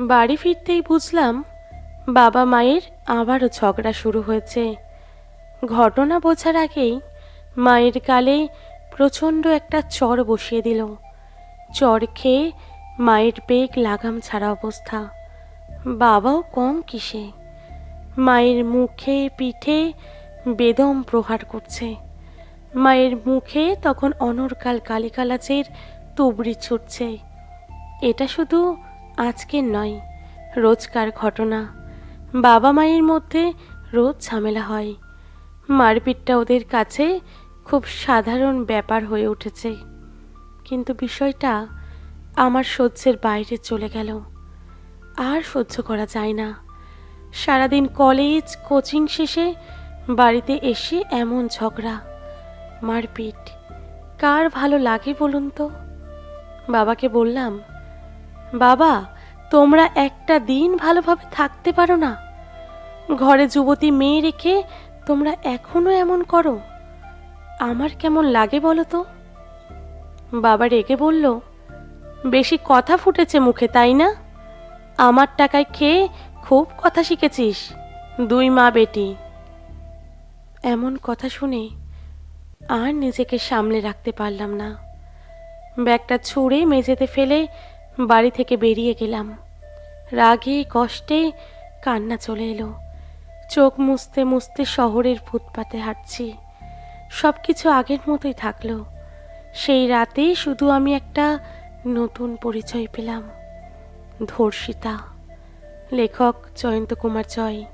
বাড়ি ফিরতেই বুঝলাম বাবা মায়ের আবারও ঝগড়া শুরু হয়েছে। ঘটনা বোঝার আগেই মায়ের কালে প্রচণ্ড একটা চর বসিয়ে দিল। চর খেয়ে মায়ের বেগ লাগাম ছাড়া অবস্থা। বাবাও কম কিসে। মায়ের মুখে পিঠে বেদম প্রহার করছে। মায়ের মুখে তখন অনর্কাল কালিকালাচের তুবড়ি ছুটছে। এটা শুধু আজকের নয়, রোজকার ঘটনা। বাবা মায়ের মধ্যে রোজ ঝামেলা হয়। মারপিটটা ওদের কাছে খুব সাধারণ ব্যাপার হয়ে উঠেছে। কিন্তু বিষয়টা আমার সহ্যের বাইরে চলে গেল। আর সহ্য করা যায় না। সারাদিন কলেজ, কোচিং শেষে বাড়িতে এসে এমন ঝগড়া। মারপিট, কার ভালো লাগে বলুন তো? বাবাকে বললাম বাবা, তোমরা একটা দিন ভালোভাবে থাকতে পারো না। ঘরে যুবতী মেয়ে রেখে তোমরা এখনও এমন করো। আমার কেমন লাগে বলো তো? বাবা রেগে বলল, বেশি কথা ফুটেছে মুখে, তাই না? আমার টাকায় খেয়ে খুব কথা শিখেছিস, দুই মা বেটি। এমন কথা শুনে আর নিজেকে সামলে রাখতে পারলাম না। ব্যাগটা ছুঁড়ে মেঝেতে ফেলে বাড়ি থেকে বেরিয়ে গেলাম। রাগে, কষ্টে কান্না চলে এলো। চোখ মুছতে মুছতে শহরের ফুটপাতে হাঁটছি। সব কিছু আগের মতোই থাকল। সেই রাতেই শুধু আমি একটা নতুন পরিচয় পেলাম, ধর্ষিতা, লেখক জয়ন্ত কুমার জয়।